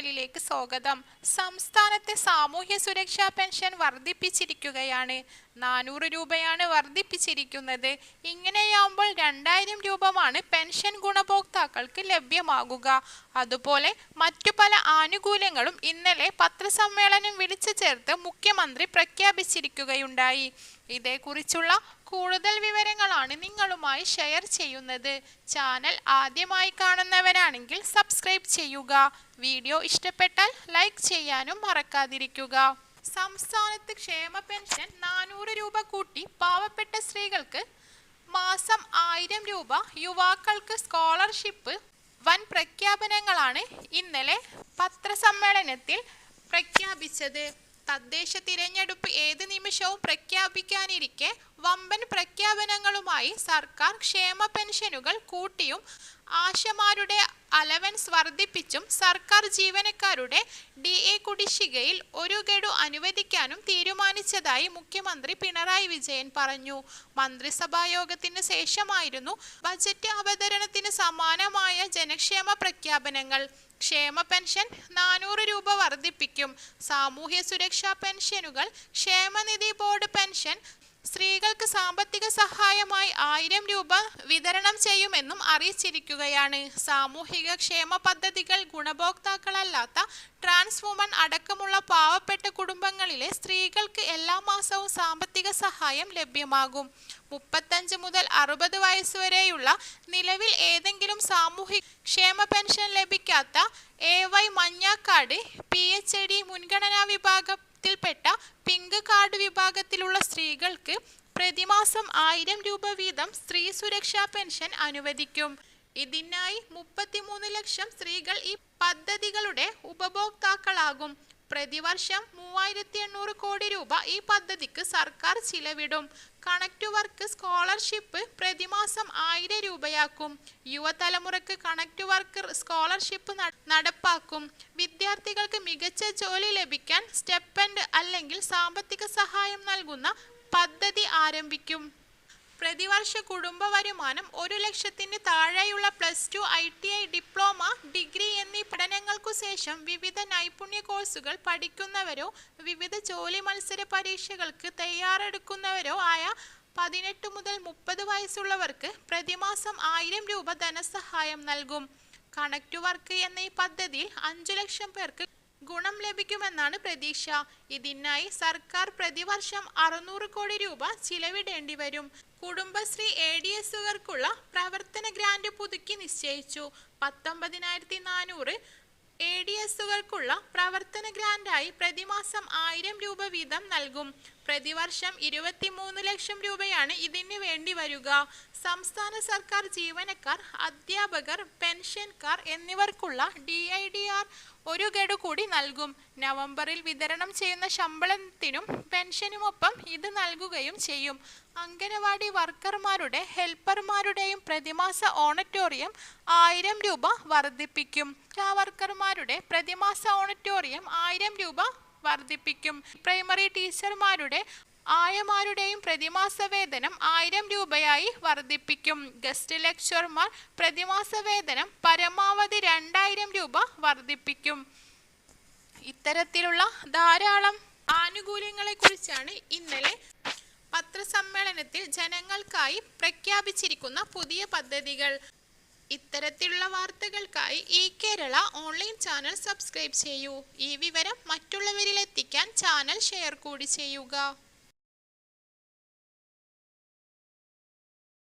ചാനലിലേക്ക് സ്വാഗതം. സംസ്ഥാനത്തെ സാമൂഹ്യ സുരക്ഷാ പെൻഷൻ വർദ്ധിപ്പിച്ചിരിക്കുകയാണ്. നാനൂറ് രൂപയാണ് വർദ്ധിപ്പിച്ചിരിക്കുന്നത്. ഇങ്ങനെയാവുമ്പോൾ രണ്ടായിരം രൂപമാണ് പെൻഷൻ ഗുണഭോക്താക്കൾക്ക് ലഭ്യമാകുക. അതുപോലെ മറ്റു പല ആനുകൂല്യങ്ങളും ഇന്നലെ പത്രസമ്മേളനം വിളിച്ചു ചേർത്ത് മുഖ്യമന്ത്രി പ്രഖ്യാപിച്ചിരിക്കുകയുണ്ടായി. ഇതേക്കുറിച്ചുള്ള കൂടുതൽ വിവരങ്ങളാണ് നിങ്ങളുമായി ഷെയർ ചെയ്യുന്നത്. ചാനൽ ആദ്യമായി കാണുന്നവരാണെങ്കിൽ സബ്സ്ക്രൈബ് ചെയ്യുക. വീഡിയോ ഇഷ്ടപ്പെട്ടാൽ ലൈക്ക് ചെയ്യാനും മറക്കാതിരിക്കുക. സംസ്ഥാനത്ത് ക്ഷേമ പെൻഷൻ നാനൂറ് രൂപ കൂട്ടി പാവപ്പെട്ട സ്ത്രീകൾക്ക് മാസം ആയിരം രൂപ യുവാക്കൾക്ക് സ്കോളർഷിപ്പ് വൻ പ്രഖ്യാപനങ്ങളാണ് ഇന്നലെ പത്രസമ്മേളനത്തിൽ പ്രഖ്യാപിച്ചത്. തദ്ദേശ തിരഞ്ഞെടുപ്പ് ഏത് നിമിഷവും പ്രഖ്യാപിക്കാനിരിക്കെ വമ്പൻ പ്രഖ്യാപനങ്ങളുമായി സർക്കാർ ക്ഷേമ പെൻഷനുകൾ കൂട്ടിയും ആശമാരുടെ അലവൻസ് വർദ്ധിപ്പിച്ചും സർക്കാർ ജീവനക്കാരുടെ ഡി എ കുടിശ്ശികയിൽ ഒരു ഗഡു അനുവദിക്കാനും തീരുമാനിച്ചതായി മുഖ്യമന്ത്രി പിണറായി വിജയൻ പറഞ്ഞു. മന്ത്രിസഭാ യോഗത്തിന് ശേഷമായിരുന്നു ബജറ്റ് അവതരണത്തിന് സമാനമായ ജനക്ഷേമ പ്രഖ്യാപനങ്ങൾ. ക്ഷേമ പെൻഷൻ നാനൂറ് രൂപ വർദ്ധിപ്പിക്കും. സാമൂഹ്യ സുരക്ഷാ പെൻഷനുകൾ ക്ഷേമനിധി ബോർഡ് പെൻഷൻ സ്ത്രീകൾക്ക് സാമ്പത്തിക സഹായമായി ആയിരം രൂപ വിതരണം ചെയ്യുമെന്നും അറിയിച്ചിരിക്കുകയാണ്. സാമൂഹിക ക്ഷേമ പദ്ധതികൾ ഗുണഭോക്താക്കളല്ലാത്ത ട്രാൻസ് വുമൺ അടക്കമുള്ള പാവപ്പെട്ട കുടുംബങ്ങളിലെ സ്ത്രീകൾക്ക് എല്ലാ മാസവും സാമ്പത്തിക സഹായം ലഭ്യമാകും. മുപ്പത്തഞ്ച് മുതൽ അറുപത് വയസ്സുവരെയുള്ള നിലവിൽ ഏതെങ്കിലും സാമൂഹിക ക്ഷേമ പെൻഷൻ ലഭിക്കാത്ത എ വൈ മഞ്ഞാക്കാട് പി എച്ച് ഡി മുൻഗണനാ വിഭാഗത്തിൽപ്പെട്ട പിങ്ക് കാർഡ് വിഭാഗത്തിലുള്ള സ്ത്രീകൾക്ക് പ്രതിമാസം ആയിരം രൂപ വീതം സ്ത്രീ സുരക്ഷാ പെൻഷൻ അനുവദിക്കും. ഇതിനായി മുപ്പത്തിമൂന്ന് ലക്ഷം സ്ത്രീകൾ ഈ പദ്ധതികളുടെ ഉപഭോക്താക്കളാകും. പ്രതിവർഷം മൂവായിരത്തി എണ്ണൂറ് കോടി രൂപ ഈ പദ്ധതിക്ക് സർക്കാർ ചിലവിടും. കണക്ട് വർക്ക് സ്കോളർഷിപ്പ് പ്രതിമാസം ആയിരം രൂപയാക്കും. യുവതലമുറക്ക് കണക്ട് വർക്ക് സ്കോളർഷിപ്പ് നടപ്പാക്കും. വിദ്യാർത്ഥികൾക്ക് മികച്ച ജോലി ലഭിക്കാൻ സ്റ്റെപ്പൻഡ് അല്ലെങ്കിൽ സാമ്പത്തിക സഹായം നൽകുന്ന പദ്ധതി ആരംഭിക്കും. പ്രതിവർഷ കുടുംബ വരുമാനം ഒരു ലക്ഷത്തിന് താഴെയുള്ള plus two I T I diploma degree എന്നീ പഠനങ്ങൾക്കു ശേഷം വിവിധ നൈപുണ്യ കോഴ്സുകൾ പഠിക്കുന്നവരോ വിവിധ ജോലി മത്സര പരീക്ഷകൾക്ക് തയ്യാറെടുക്കുന്നവരോ ആയ പതിനെട്ട് മുതൽ മുപ്പത് വയസ്സുള്ളവർക്ക് പ്രതിമാസം ആയിരം രൂപ ധനസഹായം നൽകും. കണക്ട് വർക്ക് എന്ന ഈ പദ്ധതിയിൽ അഞ്ചു ലക്ഷം പേർക്ക് ഗുണം ലഭിക്കുമെന്നാണ് പ്രതീക്ഷ. ഇതിനായി സർക്കാർ പ്രതിവർഷം അറുന്നൂറ് കോടി രൂപ ചിലവിടേണ്ടി വരും. കുടുംബശ്രീ എ ഡി എസുകാർക്കുള്ള പ്രവർത്തന ഗ്രാന്റ് പുതുക്കി നിശ്ചയിച്ചു. പത്തൊമ്പതിനായിരത്തി നാനൂറ് എ ഡി എസുകൾക്കുള്ള പ്രവർത്തന ഗ്രാന്റായി പ്രതിമാസം ആയിരം രൂപ വീതം നൽകും. പ്രതിവർഷം ഇരുപത്തിമൂന്ന് ലക്ഷം രൂപയാണ് ഇതിന് വേണ്ടി വരിക. സംസ്ഥാന സർക്കാർ ജീവനക്കാർ അധ്യാപകർ പെൻഷൻകാർ എന്നിവർക്കുള്ള ഡി ഐ ഡി ആർ ഒരു ഗഡു കൂടി നൽകും. നവംബറിൽ വിതരണം ചെയ്യുന്ന ശമ്പളത്തിനും പെൻഷനുമൊപ്പം ഇത് നൽകുകയും ചെയ്യും. അംഗനവാടി വർക്കർമാരുടെ ഹെൽപ്പർമാരുടെയും പ്രതിമാസ ഓണറ്റോറിയം ആയിരം രൂപ വർദ്ധിപ്പിക്കും. വർക്കർമാരുടെ പ്രതിമാസ ഓണറ്റോറിയം ആയിരം രൂപ വർദ്ധിപ്പിക്കും. പ്രൈമറി ടീച്ചർമാരുടെ ആയമാരുടെയും പ്രതിമാസ വേതനം ആയിരം രൂപയായി വർദ്ധിപ്പിക്കും. ഗസ്റ്റ് ലെക്ചർമാർ പ്രതിമാസ വേതനം പരമാവധി രണ്ടായിരം രൂപ വർദ്ധിപ്പിക്കും. ഇത്തരത്തിലുള്ള ധാരാളം ആനുകൂല്യങ്ങളെ കുറിച്ചാണ് ഇന്നലെ പത്രസമ്മേളനത്തിൽ ജനങ്ങൾക്കായി പ്രഖ്യാപിച്ചിരിക്കുന്ന പുതിയ പദ്ധതികൾ. ഇത്തരത്തിലുള്ള വാർത്തകൾക്കായി ഈ കേരള ഓൺലൈൻ ചാനൽ സബ്സ്ക്രൈബ് ചെയ്യൂ. ഈ വിവരം മറ്റുള്ളവരിലെത്തിക്കാൻ ചാനൽ ഷെയർ കൂടി ചെയ്യുക.